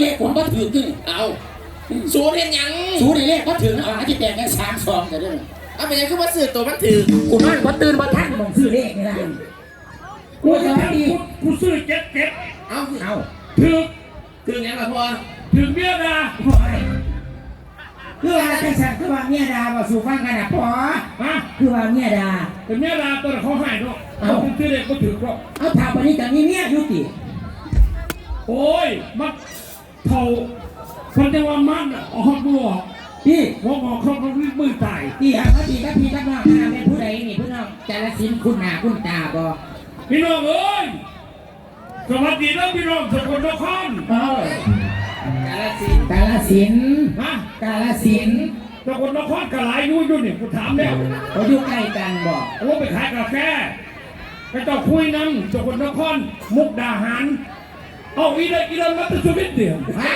เลขผมก็ถือขึ้นเอาสูนเห็นหยังสูในเลขก็ถือเอาที่แตกกันสามสองกันด้วยเอาไปยังคือว่าซื้อตัวมันถือกูนอนบ่ตื่นบ่ทันมองซื้อเลขนี่นะกูจะทำดีกูซื้อเจ็ดเจ็ดเอาเอาถึงถือหยังละพ่อถึงเมียดาคือว่าจังสันคือว่าเมียดาบ่สู่ฟังกันนะพอฮะคือว่าเมียดาแต่เมียดาตัวเขาหายเนาะเอาเขาซื้อเด็กก็ถึงก็เอาถามวันนี้จะมีเมียอยู่ติโอ้ยมัน เท่าคนจะว่ามันอะเอาห้องมือออกพี่หัวงอกเขาเขามือตายพี่ฮะเขาดีกับพี่กับน้องนะเป็นผู้ใดนี่ผู้น้องจารสินคุณหน้าคุณตาบ่พี่น้องเอ้ยสวัสดีนะพี่น้องสกลนครเอ้ยกาลสินธุ์กาลสินธุ์ฮะกาลสินธุ์สกลนครกระไรอยู่อยู่นี่กูถามแล้วเขาอยู่ใกล้กันบ่โอ้ไปขายกาแฟไปต่อคุยนั่งสกลนครมุกดาหาร เอาอีเดอีเดนมาตะสุรินทร์เดียวฮะ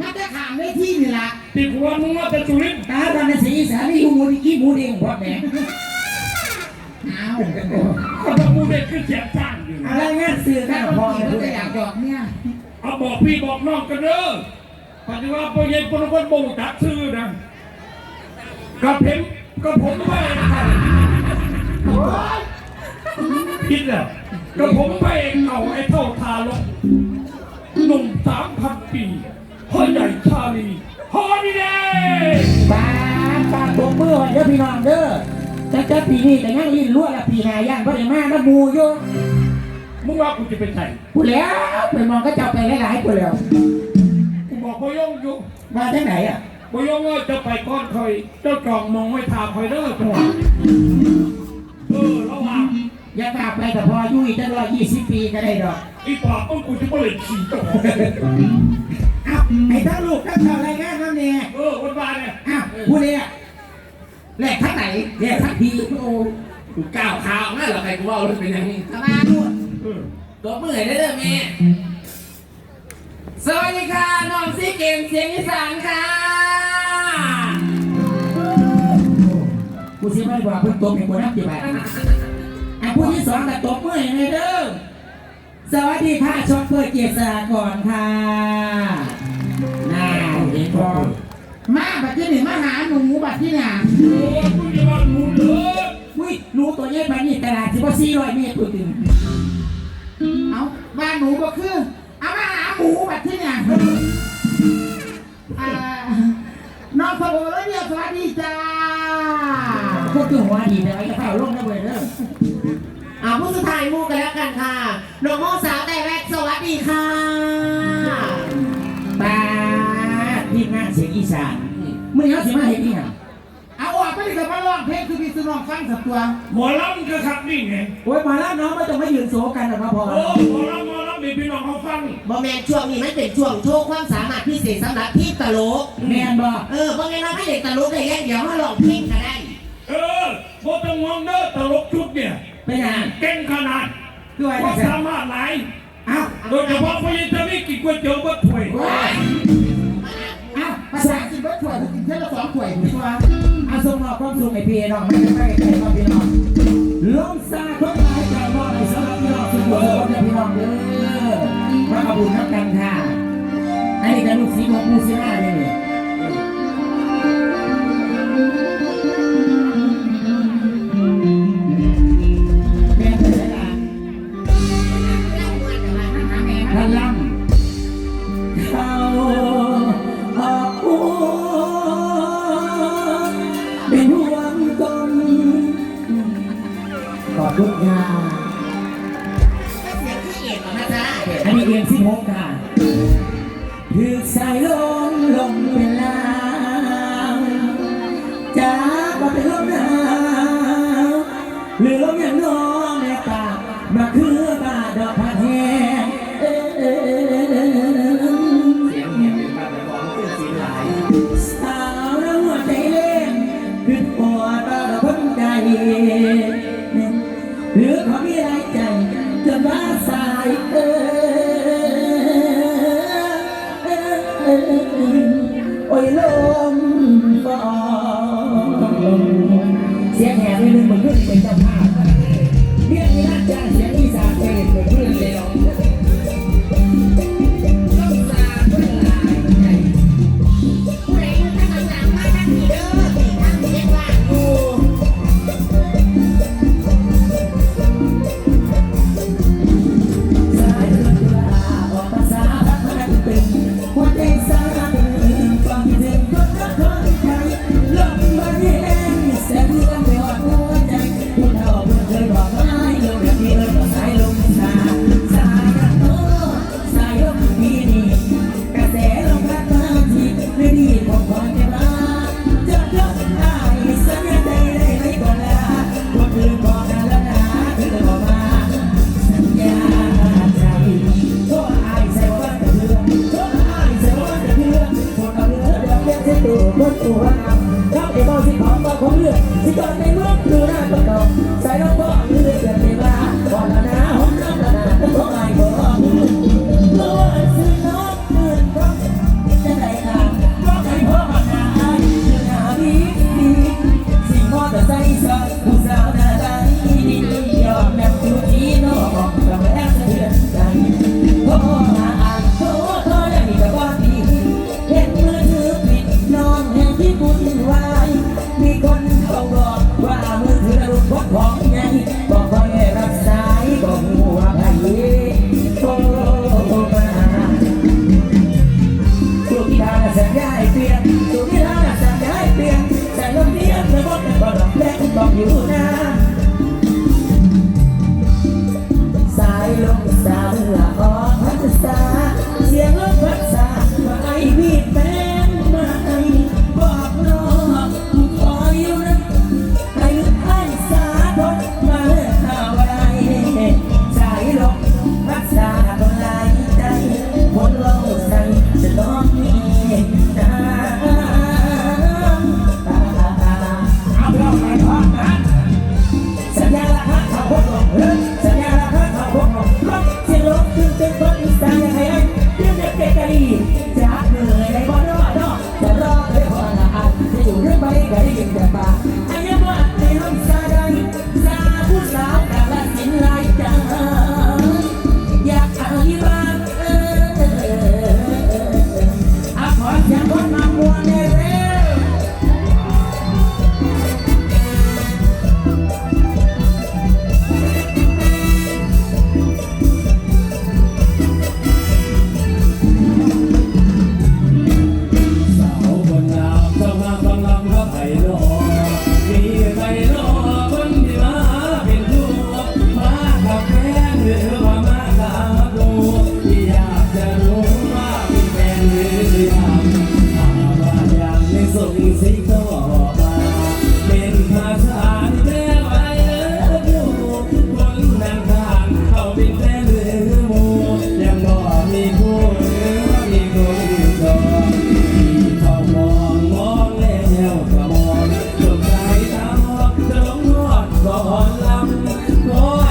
มันจะขามได้ที่นี่ล่ะตีกูว่ามึงมาตะสุรินทร์ตาตอนนั้นสีสานนี่อยู่หมูดีกี้หมูเด้งพ่อแม่เอาคนละมูเด็กขึ้นเสียงสร้างอยู่อะไรงานสื่อกันพอผู้ใดอยากจอกเนี่ยเอาบอกพี่บอกน้องกันเด้อปัจจุบันพวกเย็นคนละคนบ่งจักชื่อนะกับเพ็มกับผมไป คิดแล้วกับผมไปเอาไอ้เท่าทารกหนุ่มสามพันปีพ่อใหญ่ชาลีฮอลิเดย์ปาปาตบมือไว้เด้อพี่น้องเด้อแต่แต่ปีนี้แต่ยังลิ้นรั่วละปีหน้าย่างบ่ได้มาแล้วหมู่อยู่มึงว่ากูจะเป็นใครพูดแล้วไปมองก็เจ้าไปหลายๆพูดแล้วกูบอกพ่อยงอยู่มาที่ไหนอะพ่อยงว่าจะไปก้อนคอยเจ้าจองมองไว้ทาคอยเด้อตัวเออระวังอ ยังกลับไปแต่พออยู่อีกตั้งร้อยยี่สิบปีก็ได้ดอกอีปอบต้องกูจะเปิดขี่ตัวเอ้าไอ้ทั้งลูกทั้งเท่ารายงานนั่นเนี่ยเออวันวานเนี่ยอ้าวพูดเลยอะแลกทั้งไหนแลกทั้งพีโอ้กูก้าวขาออกหน้าหรอใครกูว่ามันเป็นอยังนี้ทำไมนู่นเออตัวเมื่อยได้เลยแม่สวัสดีค่ะน้องซีเกมเสียงอีสานค่ะกูเสียไม่บอกเพิ่งตบให้กูนับกี่บาทอะ ผู้ที่สองแต่ตบมือยังไงเด้อสวัสดีค่ะช็อปเปอร์เกียรติสากรค่ะน่าเห็นพอมาบัดที่หนึ่งมาหาหนูบัดที่หนึ่งโอ้ยกูจะว่าหนูเด้ออุ้ยหนูตัวใหญ่ปานนี้ตลาดสิบสี่ร้อยเมตรตัวตึงเอาบ้านหนูก็คือเอามาหาหมูบัดที่หนึ่งอ่าน้องสาวแล้วเนี่ยสวัสดีจ้าพวกคือหัวดีเลยไอ้กระเป๋าลงนะเว้ยเด้ออ่า ผู้สุดท้ายมูกันแล้วกันค่ะน้องโมสาวแต่แรกสวัสดีค่ะป้าทีมงานเสียงอีสานมึงเอาสิมาเห็นนี่หยังเอาออกไปเลยกับมาร้องเพลงคือพี่สุนองฟังสักตัวหมอลำก็ขับนี่ไงโอ้ยมาแล้วน้องไม่ต้องมายืนโซกันหรอกมาพอโอ้หมอลำหมอลำมีพี่น้องเขาฟังบอแมนช่วงนี้มันเป็นช่วงโชว์ความสามารถพิเศษสำหรับพี่ตลกแมนบอกเออบางไงเราไม่เด็กตลกได้แค่เดี๋ยวมาลองเพลงก็ได้ เออบ่ต้องมองเด้อตลกชุดเนี่ย เป็นยังเก่งขนาดคือว่าควาจะมสามารถหลายเอ้าโดยเฉพาะผู้หญิงจะไม่กินก๋วยเตี๋ยวบ่ถ้วยโอ้ยเอ้าภาษาสิบเบิร์ดถ้วยกินแค่ละสองถ้วยถูกป่ะเอาส่งมอบความสุขให้พี่น้องไม่ได้ไปใครก็พี่น้องลงซาคนหลายใจมอบให้สำหรับพี่น้องสุขภาพพี่น้องเด้อมาเอาบุญนับกันค่ะอันนี้ก็ลูกศิษย์ของปูซิล่าเลย พลังเขาออกหัวเป็นห่วงตนกอดทุกอย่างเสียงที่เอกเหรอนะจ๊ะอันนี้เรียนสิบหกค่ะถือสายลมลมเป็นลางจากมาเป็นลมหนาวหรือลมอย่างน้อง น Dame ำเ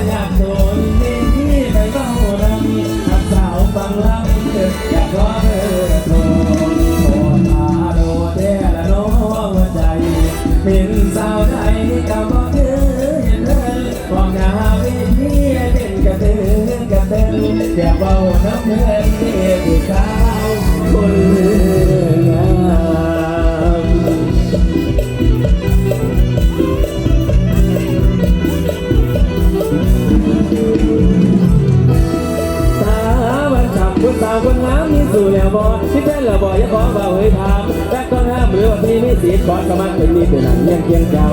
อยากโดนี่ไปเข้าดำอับสาวฟังลำอยากร้องเออโทรโทรหาโดเดละน้องหัวใจเป็นสาวใดที่เาก็คอเห็นเลยบอกหน้าวิธีเป็นกระเตือกระเตืออยากเบาน้ำเงินที่ผู้าวคน คนงามมีสู่แล้วบอที่แฟนแล้วบ่อยังขอว่าเฮ้ยถามแต่ต้องห้ามหรือว่าพี่ไม่สิทธิ์บอสก็มันเป็นนี่เป็นนั้นยังเคียงเจ้า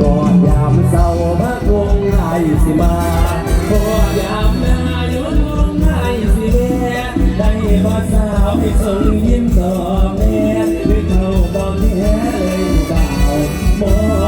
รอดยามเศร้าพระคงไหลสิมาพอยามหน้าย้อนมงไหลสิเม่ได้บอสาวให้ส่งยิ้มต่อแม่ด้วยเขาบอกแท้เลยเปล่ามอง